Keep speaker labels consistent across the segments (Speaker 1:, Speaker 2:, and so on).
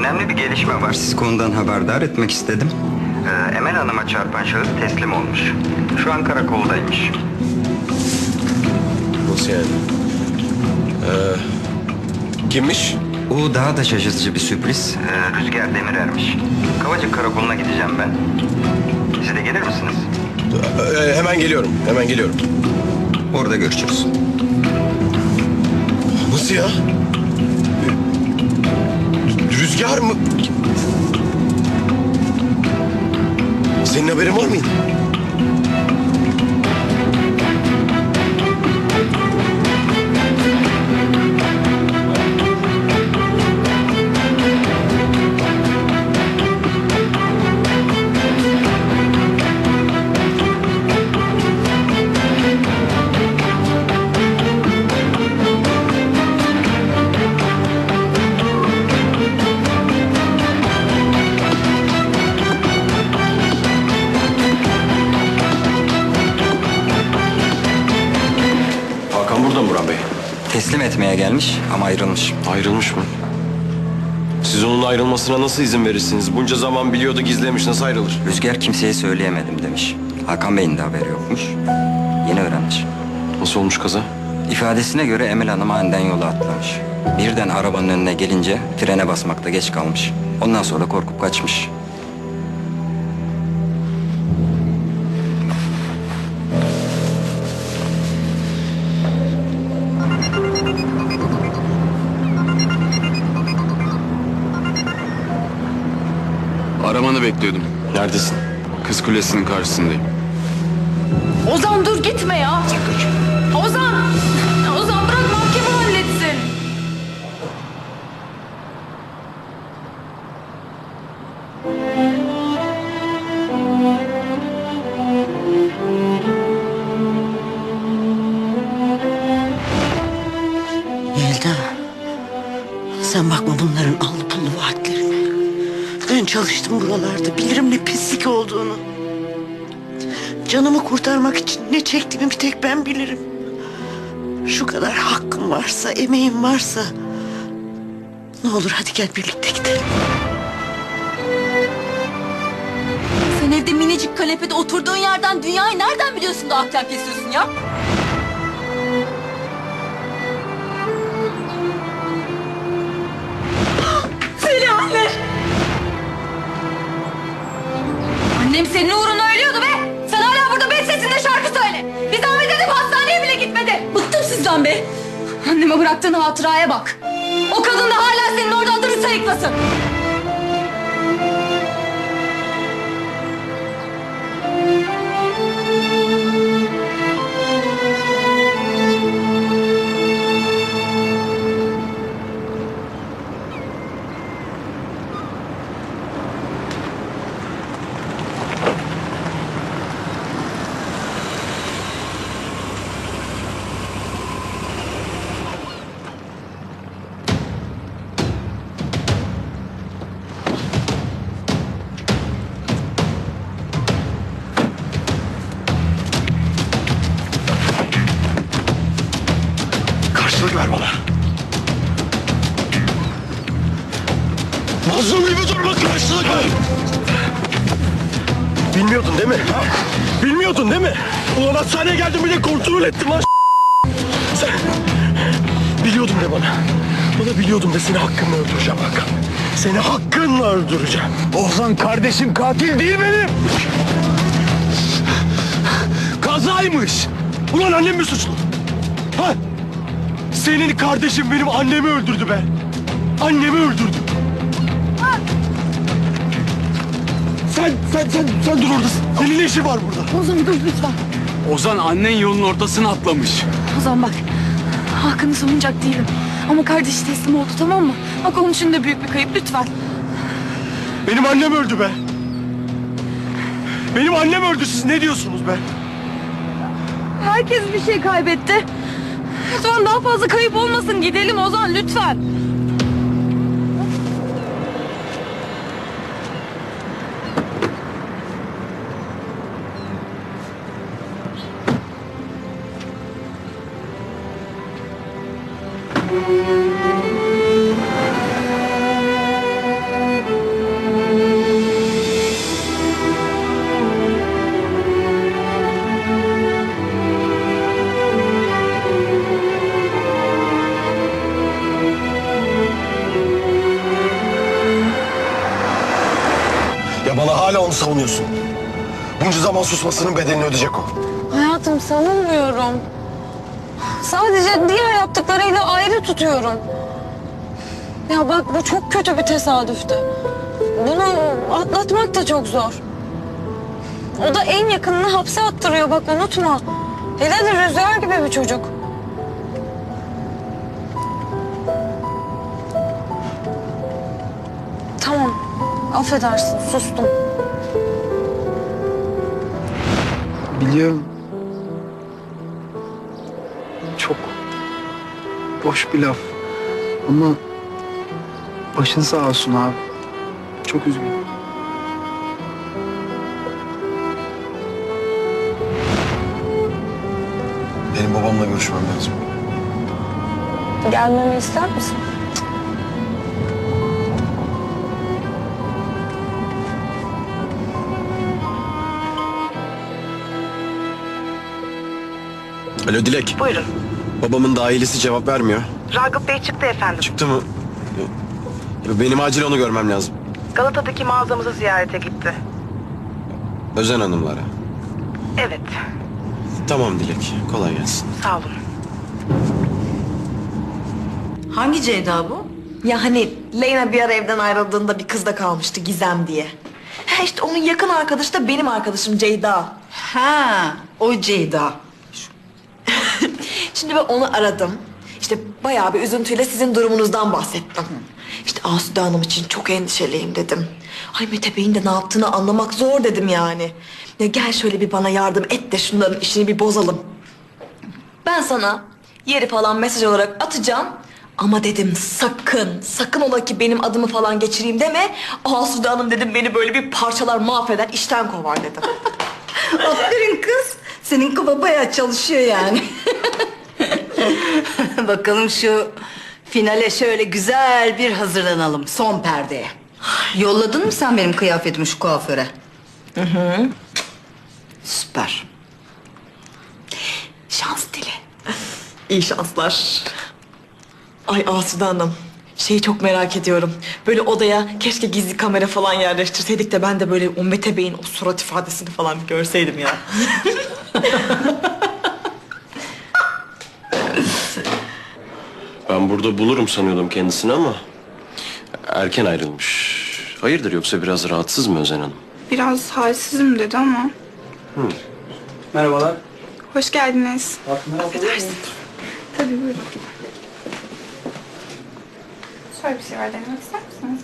Speaker 1: Önemli bir gelişme var. Siz konudan haberdar etmek istedim. Ee, Emel Hanım'a çarpan şahıs teslim olmuş. Şu an karakoldaymış.
Speaker 2: Nasıl yani? Ee, kimmiş?
Speaker 1: O daha da şaşırtıcı bir sürpriz. Ee, Rüzgar Demirer'miş. Kavacık karakoluna gideceğim ben. Siz de gelir misiniz?
Speaker 2: Ee, hemen geliyorum, hemen geliyorum.
Speaker 1: Orada görüşürüz.
Speaker 2: Nasıl ya? Rüzgar mı? Senin haberin var mıydı?
Speaker 1: Teslim etmeye gelmiş ama ayrılmış.
Speaker 2: Ayrılmış mı? Siz onun ayrılmasına nasıl izin verirsiniz? Bunca zaman biliyordu gizlemiş nasıl ayrılır?
Speaker 1: Rüzgar kimseye söyleyemedim demiş. Hakan Bey'in de haberi yokmuş. Yeni öğrenmiş.
Speaker 2: Nasıl olmuş kaza?
Speaker 1: İfadesine göre Emel Hanım aniden yola atlamış. Birden arabanın önüne gelince frene basmakta geç kalmış. Ondan sonra korkup kaçmış.
Speaker 3: Aramanı bekliyordum.
Speaker 2: Neredesin?
Speaker 3: Kız Kulesi'nin karşısındayım.
Speaker 4: Ozan dur gitme ya. Ozan! Ozan bırak mahkeme halletsin.
Speaker 5: Yelda, sen bakma bunların. Ben çalıştım buralarda, bilirim ne pislik olduğunu. Canımı kurtarmak için ne çektiğimi bir tek ben bilirim. Şu kadar hakkım varsa, emeğim varsa... Ne olur hadi gel birlikte gidelim.
Speaker 4: Sen evde minicik kanepede oturduğun yerden dünyayı nereden biliyorsun da ahkam kesiyorsun ya? Senin uğruna ölüyordu be! Sen hala burada bet sesinde şarkı söyle! Bir zahmet edip hastaneye bile gitmedi! Bıktım sizden be! Anneme bıraktığın hatıraya bak! O kadın da hala senin oradan durup sayıklasın!
Speaker 2: Mazlum gibi durma karşılık ver. Bilmiyordun değil mi? Ha? Bilmiyordun değil mi? Ulan hastaneye geldim bir de kontrol ettim lan. Sen biliyordum de bana. Bana biliyordum de seni hakkımla öldüreceğim Hakan. Seni hakkınla öldüreceğim.
Speaker 3: Ozan kardeşim katil değil benim.
Speaker 2: Kazaymış. Ulan annem mi suçlu? Ha? Senin kardeşin benim annemi öldürdü be. Annemi öldürdü. Sen, sen, sen, sen dur oradasın. Senin ne işin var burada?
Speaker 4: Ozan dur lütfen.
Speaker 3: Ozan annen yolun ortasına atlamış.
Speaker 4: Ozan bak. Hakan'ı savunacak değilim. Ama kardeşi teslim oldu tamam mı? Bak onun için de büyük bir kayıp lütfen.
Speaker 2: Benim annem öldü be. Benim annem öldü siz ne diyorsunuz be?
Speaker 4: Herkes bir şey kaybetti. Lütfen daha fazla kayıp olmasın. Gidelim Ozan lütfen.
Speaker 2: Savunuyorsun. Bunca zaman susmasının bedelini ödeyecek o.
Speaker 4: Hayatım savunmuyorum. Sadece diğer yaptıklarıyla ayrı tutuyorum. Ya bak bu çok kötü bir tesadüftü. Bunu atlatmak da çok zor. O da en yakınını hapse attırıyor bak unutma. Hele de rüzgar gibi bir çocuk. Tamam, affedersin sustum.
Speaker 6: Biliyorum. Çok boş bir laf. Ama başın sağ olsun abi. Çok üzgünüm.
Speaker 2: Benim babamla görüşmem lazım.
Speaker 4: Gelmemi ister misin?
Speaker 2: Alo Dilek.
Speaker 7: Buyurun.
Speaker 2: Babamın dahilisi cevap vermiyor.
Speaker 7: Ragıp Bey çıktı efendim.
Speaker 2: Çıktı mı? Benim acil onu görmem lazım.
Speaker 7: Galata'daki mağazamızı ziyarete gitti.
Speaker 2: Özen Hanımlara.
Speaker 7: Evet.
Speaker 2: Tamam Dilek. Kolay gelsin.
Speaker 7: Sağ olun.
Speaker 8: Hangi Ceyda bu?
Speaker 7: Ya hani Leyla bir ara evden ayrıldığında bir kızda kalmıştı Gizem diye. Ha işte onun yakın arkadaşı da benim arkadaşım Ceyda.
Speaker 8: Ha, o Ceyda.
Speaker 7: Şimdi ben onu aradım. İşte bayağı bir üzüntüyle sizin durumunuzdan bahsettim. İşte Asude Hanım için çok endişeliyim dedim. Ay Mete Bey'in de ne yaptığını anlamak zor dedim yani. Ya gel şöyle bir bana yardım et de şunların işini bir bozalım. Ben sana yeri falan mesaj olarak atacağım. Ama dedim sakın, sakın ola ki benim adımı falan geçireyim deme. Asude Hanım dedim beni böyle bir parçalar mahveder, işten kovar dedim.
Speaker 8: Aferin kız. Senin kafa bayağı çalışıyor yani. Bakalım şu finale şöyle güzel bir hazırlanalım. Son perdeye. Yolladın mı sen benim kıyafetimi şu kuaföre? Hı hı. Süper.
Speaker 7: Şans dili. İyi şanslar. Ay Asude Hanım. Şeyi çok merak ediyorum. Böyle odaya keşke gizli kamera falan yerleştirseydik de ben de böyle o Mete Bey'in o surat ifadesini falan bir görseydim ya.
Speaker 9: Ben burada bulurum sanıyordum kendisini ama erken ayrılmış. Hayırdır yoksa biraz rahatsız mı Özen Hanım?
Speaker 10: Biraz halsizim dedi ama.
Speaker 6: Merhabalar.
Speaker 10: Hoş geldiniz.
Speaker 6: Affedersin.
Speaker 10: Tabii buyurun. Şöyle bir şey var denemek ister misiniz?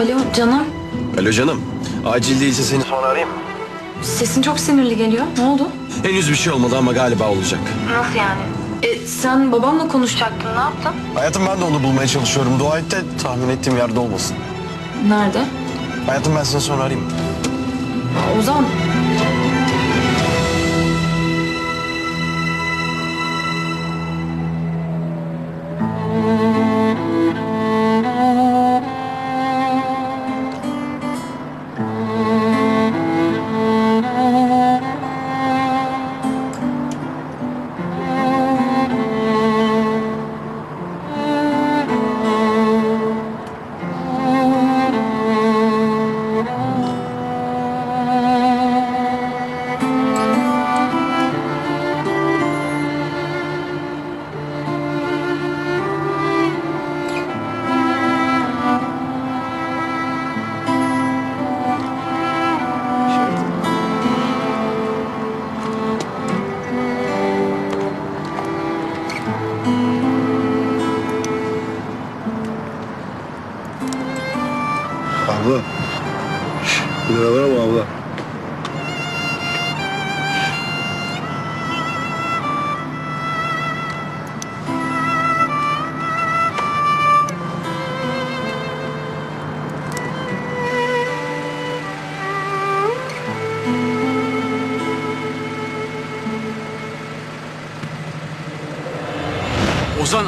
Speaker 4: Alo canım,
Speaker 2: Alo canım. Acil değilse seni sonra arayayım mı?
Speaker 4: sesin çok sinirli geliyor. Ne oldu?
Speaker 2: Henüz bir şey olmadı ama galiba olacak.
Speaker 4: Nasıl yani? E, sen babamla konuşacaktın, ne yaptın?
Speaker 2: Hayatım ben de onu bulmaya çalışıyorum. Dua et de tahmin ettiğim yerde olmasın.
Speaker 4: Nerede?
Speaker 2: Hayatım ben seni sonra arayayım.
Speaker 3: Ozan.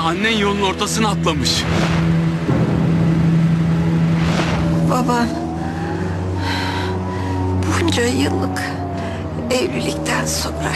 Speaker 3: Annen yolun ortasına atlamış.
Speaker 5: Baba bunca yıllık evlilikten sonra